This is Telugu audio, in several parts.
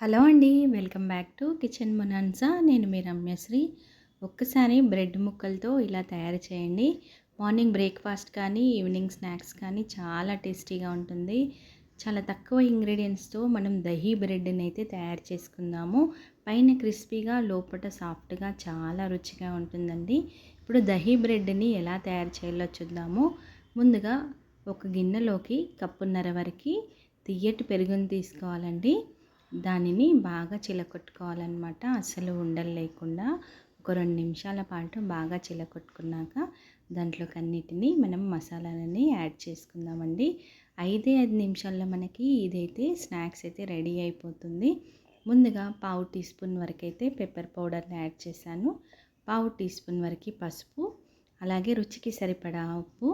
హలో అండి వెల్కమ్ బ్యాక్ టు కిచెన్ మొనాన్సా. నేను మీ రమ్యశ్రీ. ఒక్కసారి బ్రెడ్ ముక్కలతో ఇలా తయారు చేయండి. మార్నింగ్ బ్రేక్ఫాస్ట్ కానీ ఈవినింగ్ స్నాక్స్ కానీ చాలా టేస్టీగా ఉంటుంది. చాలా తక్కువ ఇంగ్రీడియంట్స్తో మనం దహీ బ్రెడ్ని అయితే తయారు చేసుకుందాము. పైన క్రిస్పీగా లోపల సాఫ్ట్గా చాలా రుచిగా ఉంటుందండి. ఇప్పుడు దహీ బ్రెడ్ని ఎలా తయారు చేయాలో చూద్దాము. ముందుగా ఒక గిన్నెలోకి కప్పున్నర వరకు తియ్యటి పెరుగుని తీసుకోవాలండి. దానిని బాగా చిలకొట్టుకోవాలన్నమాట. అసలు ఉండలు లేకుండా ఒక రెండు నిమిషాల పాటు బాగా చిలకొట్టుకున్నాక దాంట్లోకి అన్నిటినీ మనం మసాలాలని యాడ్ చేసుకుందామండి. ఐదే ఐదు నిమిషాల్లో మనకి ఇదైతే స్నాక్స్ అయితే రెడీ అయిపోతుంది. ముందుగా పావు టీ స్పూన్ వరకు అయితే పెప్పర్ పౌడర్ని యాడ్ చేశాను. పావు టీ స్పూన్ వరకు పసుపు అలాగే రుచికి సరిపడా ఉప్పు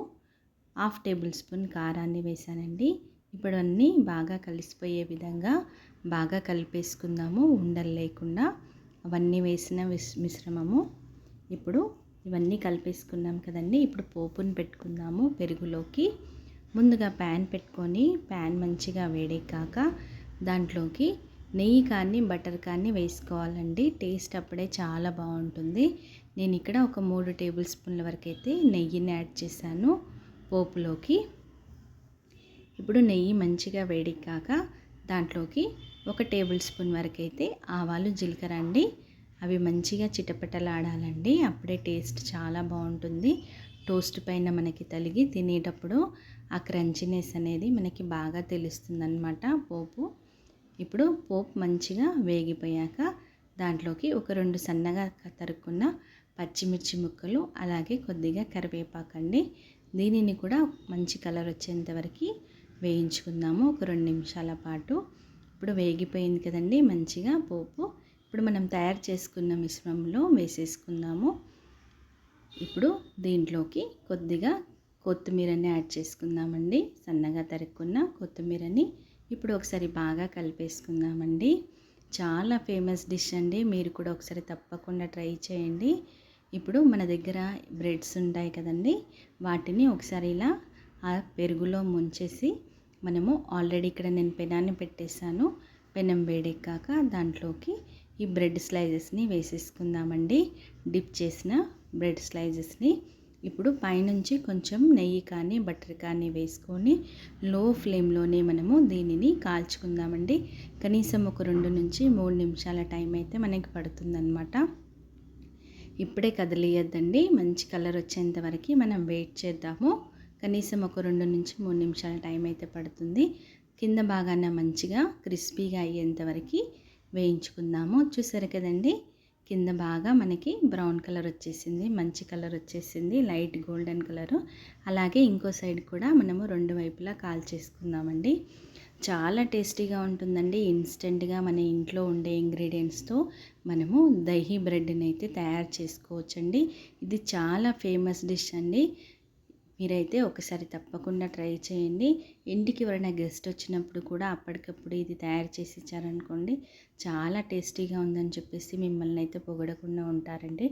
హాఫ్ టేబుల్ స్పూన్ కారాన్ని వేసానండి ఇప్పుడు అన్నీ బాగా కలిసిపోయే విధంగా బాగా కలిపేసుకుందాము. ఉండలు లేకుండా అవన్నీ వేసిన మిశ్రమము. ఇప్పుడు ఇవన్నీ కలిపేసుకున్నాం కదండి. ఇప్పుడు పోపుని పెట్టుకుందాము పెరుగులోకి. ముందుగా ప్యాన్ పెట్టుకొని ప్యాన్ మంచిగా వేడెక్కాక దాంట్లోకి నెయ్యి కానీ బటర్ కానీ వేసుకోవాలండి. టేస్ట్ అప్పుడే చాలా బాగుంటుంది. నేను ఇక్కడ ఒక మూడు టేబుల్ స్పూన్ల వరకు అయితే నెయ్యిని యాడ్ చేశాను పోపులోకి. ఇప్పుడు నెయ్యి మంచిగా వేడికాక దాంట్లోకి ఒక టేబుల్ స్పూన్ వరకు అయితే ఆవాలు జీలకర్ర అండి. అవి మంచిగా చిటపటలాడాలండి. అప్పుడే టేస్ట్ చాలా బాగుంటుంది. టోస్ట్ పైన మనకి తలిగి తినేటప్పుడు ఆ క్రంచినెస్ అనేది మనకి బాగా తెలుస్తుందన్నమాట పోపు. ఇప్పుడు పోపు మంచిగా వేగిపోయాక దాంట్లోకి ఒక రెండు సన్నగా తరుక్కున్న పచ్చిమిర్చి ముక్కలు అలాగే కొద్దిగా కరివేపాకండి. దీనిని కూడా మంచి కలర్ వచ్చేంత వరకు వేయించుకుందాము. ఒక రెండు నిమిషాల పాటు. ఇప్పుడు వేగిపోయింది కదండి మంచిగా పోపు. ఇప్పుడు మనం తయారు చేసుకున్న మిశ్రమంలో వేసేసుకుందాము. ఇప్పుడు దీంట్లోకి కొద్దిగా కొత్తిమీరని యాడ్ చేసుకుందామండి. సన్నగా తరుక్కున్న కొత్తిమీరని ఇప్పుడు ఒకసారి బాగా కలిపేసుకుందామండి. చాలా ఫేమస్ డిష్ అండి. మీరు కూడా ఒకసారి తప్పకుండా ట్రై చేయండి. ఇప్పుడు మన దగ్గర బ్రెడ్స్ ఉంటాయి కదండి వాటిని ఒకసారి ఇలా ఆ పెరుగులో ముంచేసి మనము ఆల్రెడీ ఇక్కడ నేను పెనాన్ని పెట్టేశాను. పెనం వేడెక్కాక దాంట్లోకి ఈ బ్రెడ్ స్లైజెస్ని వేసేసుకుందామండి. డిప్ చేసిన బ్రెడ్ స్లైజెస్ని ఇప్పుడు పైనుంచి కొంచెం నెయ్యి కానీ బటర్ కానీ వేసుకొని లో ఫ్లేమ్లోనే మనము దీనిని కాల్చుకుందామండి. కనీసం ఒక రెండు నుంచి మూడు నిమిషాల టైం అయితే మనకి పడుతుందన్నమాట. ఇప్పుడే కదిలియద్దండి. మంచి కలర్ వచ్చేంత వరకు మనం వెయిట్ చేద్దాము. కనీసం ఒక రెండు నుంచి మూడు నిమిషాల టైం అయితే పడుతుంది. కింద బాగానే మంచిగా క్రిస్పీగా అయ్యేంత వరకు వేయించుకుందాము. చూసారు కదండి? కింద బాగా మనకి బ్రౌన్ కలర్ వచ్చేసింది మంచి కలర్ వచ్చేసింది లైట్ గోల్డెన్ కలరు. అలాగే ఇంకో సైడ్ కూడా మనము రెండు వైపులా కాల్ చేసుకుందామండి. చాలా టేస్టీగా ఉంటుందండి. ఇన్స్టెంట్గా మన ఇంట్లో ఉండే ఇంగ్రీడియంట్స్తో మనము దహీ బ్రెడ్ని అయితే తయారు చేసుకోవచ్చండి. ఇది చాలా ఫేమస్ డిష్ అండి. మీరైతే ఒకసారి తప్పకుండా ట్రై చేయండి. ఇంటికి ఎవరైనా గెస్ట్ వచ్చినప్పుడు కూడా అప్పటికప్పుడు ఇది తయారు చేసి ఇచ్చారనుకోండి చాలా టేస్టీగా ఉందని చెప్పేసి మిమ్మల్ని అయితే పొగడకుండా ఉంటారండి.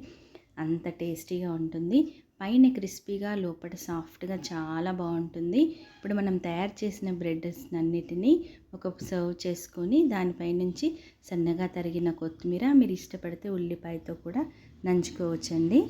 అంత టేస్టీగా ఉంటుంది. పైన క్రిస్పీగా లోపల సాఫ్ట్గా చాలా బాగుంటుంది. ఇప్పుడు మనం తయారు చేసిన బ్రెడ్స్ అన్నిటినీ ఒక సర్వ్ చేసుకొని దానిపై నుంచి సన్నగా తరిగిన కొత్తిమీర మీరు ఇష్టపడితే ఉల్లిపాయతో కూడా నంచుకోవచ్చండి.